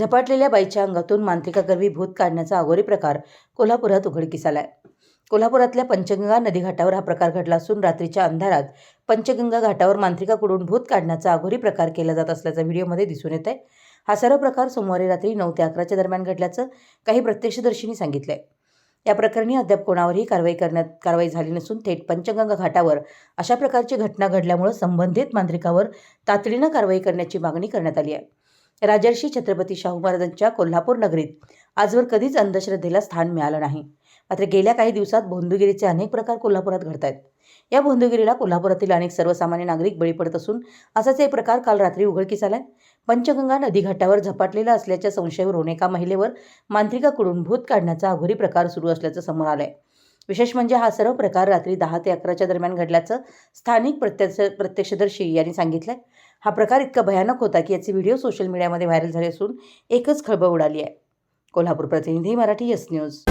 झपाटलेल्या बाईच्या अंगातून मांत्रिकागर्वी भूत काढण्याचा अगोरी प्रकार कोल्हापुरात उघडकीस आलाय. कोल्हापुरातल्या पंचगंगा नदीघाटावर हा प्रकार घडला असून रात्रीच्या अंधारात पंचगंगा घाटावर मांत्रिकाकडून भूत काढण्याचा अघोरी प्रकार केला जात असल्याचा व्हिडिओमध्ये दिसून येत आहे हा सर्व प्रकार सोमवारी रात्री नऊ ते अकराच्या दरम्यान घडल्याचं काही प्रत्यक्षदर्शींनी सांगितलंय. या प्रकरणी अद्याप कोणावरही कारवाई करण्यात कारवाई झाली नसून थेट पंचगंगा घाटावर अशा प्रकारची घटना घडल्यामुळे संबंधित मांत्रिकावर तातडीनं कारवाई करण्याची मागणी करण्यात आली आहे. राजर्षी छत्रपती शाहू महाराजांच्या कोल्हापूर नगरीत आजवर कधीच अंधश्रद्धेला स्थान मिळालं नाही. मात्र गेल्या काही दिवसात भोंदूगिरीचे अनेक प्रकार कोल्हापुरात घडत आहेत या भोंदूगिरीला कोल्हापुरातील अनेक सर्वसामान्य नागरिक बळी पडत असून असाच एक प्रकार काल रात्री उघडकीस आलाय. पंचगंगा नदीघाटावर झपाटलेला असल्याच्या संशयावरून एका महिलेवर मांत्रिकाकडून भूत काढण्याचा अघोरी प्रकार सुरू असल्याचं समोर आलंय. विशेष म्हणजे हा सर्व प्रकार रात्री दहा ते अकराच्या दरम्यान घडल्याचं स्थानिक प्रत्यक्ष प्रत्यक्षदर्शी यांनी सांगितलंय. हा प्रकार इतका भयानक होता की याचे व्हिडिओ सोशल मीडियामध्ये व्हायरल झाले असून एकच खळबळ उडाली आहे. कोल्हापूर प्रतिनिधी मराठी यस न्यूज.